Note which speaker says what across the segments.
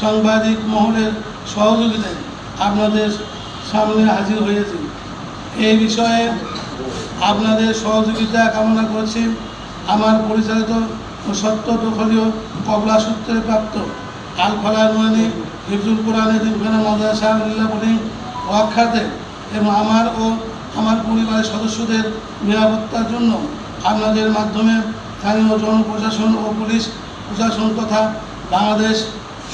Speaker 1: সাংবাদিক মহলের সহযোগিতায় আপনাদের সামনে হাজির হয়েছি। এই বিষয়ে আপনাদের সহযোগিতা কামনা করছি। আমার পরিচালিত সত্য দখলীয় কবলা সূত্রে প্রাপ্ত আল ফলার মানে হিফজুল কোরআন দিনখানা মাদ্রাসা বোর্ডিং ওয়াক্ষাতে এবং আমার ও আমার পরিবারের সদস্যদের নিরাপত্তার জন্য আপনাদের মাধ্যমে স্থানীয় জনপ্রশাসন ও পুলিশ প্রশাসন তথা বাংলাদেশ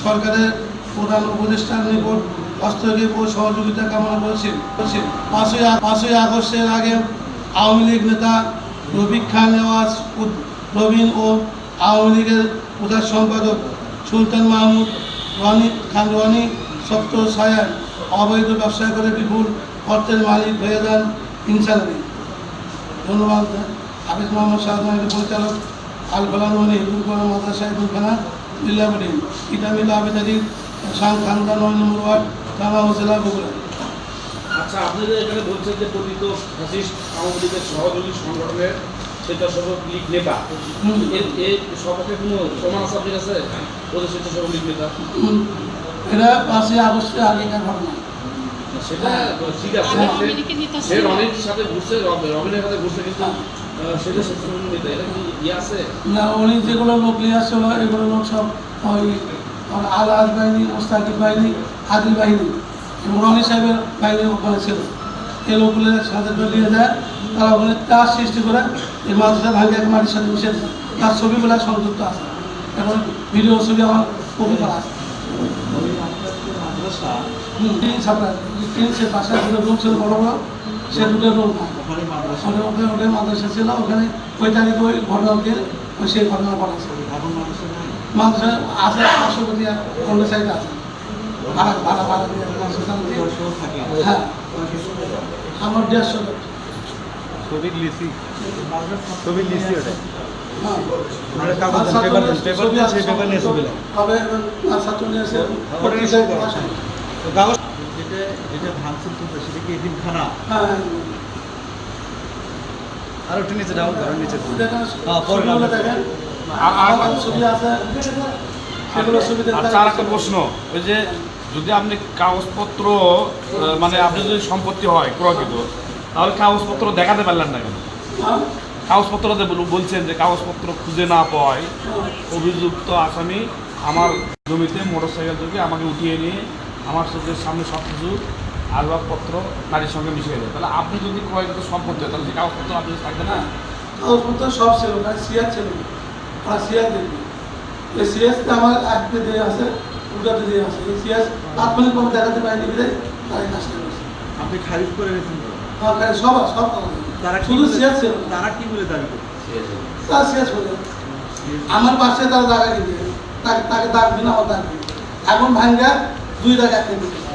Speaker 1: সরকারের প্রধান উপদেষ্টার নিকট হস্তক্ষেপ ও সহযোগিতা কামনা করেছি করেছি। পাঁচই পাঁচই আগস্টের আগে আওয়ামী লীগ নেতা রফিক খান নেওয়াজ প্রবীণ ও আওয়ামী লীগের প্রধান সম্পাদক সুলতান মাহমুদ, রনি খান রনি সপ্ত সায়ার অবৈধ ব্যবসা করে বিপুল অর্থের মালিক হয়ে যান ইনসানি ধন্যবাদ। হাফিজ মোহাম্মদ শাহজাহানের পরিচালক আল ফলানুমানি হিন্দুল কোরআন মাদ্রাসা হিন্দুলখানা মিল্লাবডি ইটামিল্লা আবেদারি শাহ খানদান নয় নম্বর ওয়ার্ড থানা ও জেলা বগুড়া
Speaker 2: আচ্ছা আপনি এখানে বলছেন যে পতিত ফ্যাসিস্ট আওয়ামী লীগের সহযোগী সংগঠনের স্বেচ্ছাসেবক লীগ নেতা। এর এই সপক্ষে কোনো প্রমাণ আছে আপনার কাছে? ওদের স্বেচ্ছাসেবক লীগ নেতা।
Speaker 1: এটা পাঁচই আগস্টের আগেকার ঘটনা।
Speaker 2: সেটা ঠিক আছে।
Speaker 1: হ্যাঁ।
Speaker 2: সে- রনির সাথে ঘুরছে রব- রবিনের সাথে ঘুরছে কিন্তু সেটা স্বেচ্ছাসেবক নেতা। এটা কি ইয়ে আছে?
Speaker 1: না উনি যেগুলো লোক নিয়ে আসছিল এগুলো লোক সব ওই আলাজ বাহিনী মোস্তাকিব বাহিনী আদিল বাহিনী। এবং রনি সাহেবের বাহিনী ওখানে ছিল। এই লোকগুলো সাথে নিয়ে যায় তারা ওখানে তার সৃষ্টি করে এই মাদ্রাসা ভাঙে এক মাটির সাথে মিশে তার ছবিগুলো সংযুক্ত আছে। এখন ভিডিও ছবি আমার কপি করা আছে। ছাপড়া তিন সে বাসায় দুটো রুম ছিল বড় বড় সে দুটো রুম ওখানে ওখানে ওখানে মাদ্রাসা ছিল ওখানে ওই তারিখে ওই ঘটনা দিয়ে ওই সেই ঘটনা ঘটেছে মাদ্রাসা আছে পার্শ্ববর্তী অন্য সাইডে আছে। ভাড়া ভাড়া ভাড়া দিয়ে হ্যাঁ। আমার দেড়শো
Speaker 3: ছবির লিসি। ছবির লিসি ওটা। যেটা যেটা ভাঙচুর করবে সেটা কি
Speaker 1: হ্যাঁ।
Speaker 3: আর ওটা নিচে ডাউন করেন নিচে হ্যাঁ, পরে
Speaker 4: আর-
Speaker 1: ছবি আছে? সেগুলো ছবি
Speaker 4: আচ্ছা আর একটা প্রশ্ন ওই যে যদি আপনি কাগজপত্র মানে আপনি যদি সম্পত্তি হয় প্রকৃত তাহলে কাগজপত্র দেখাতে পারলেন না কেন?
Speaker 1: হ্যাঁ?
Speaker 4: কাগজপত্র বলছেন যে কাগজপত্র খুঁজে না পাওয়ায় অভিযুক্ত আসামি আমার জমিতে মোটর সাইকেল থেকে আমাকে উঠিয়ে নিয়ে আমার চোখের সামনে সব কিছু আসবাবপত্র নারীর সঙ্গে মিশিয়ে দেয়। তাহলে আপনি যদি ক্রয়কৃত সম্পত্তি হয় তাহলে সেই কাগজপত্র আপনি থাকবে না?
Speaker 1: কাগজপত্র সব ছিল না সিয়ার ছিল না। আর সিয়ার দিন এই সিএসতে আমার একতে দিয়ে আছে দুটাতে দিয়ে আছে। এই সিএস তাৎক্ষণিক কোনো দেখাতে পারিনি বলে তাই কাজটা করছে
Speaker 3: আপনি খারিজ করে রেখেছেন তো?
Speaker 1: আমার সব আছে, সব
Speaker 3: তারা
Speaker 1: শুধু সিএস ছিল।
Speaker 3: তারা কি বলে দাবি করছে?
Speaker 1: তার সিএস বলে আমার পাশে তারা জায়গা দিবে। তাকে তাকে দাগ দিন আমার দাগ দিন এখন ভাঙ্গা দুই দাগ একটা দিচ্ছে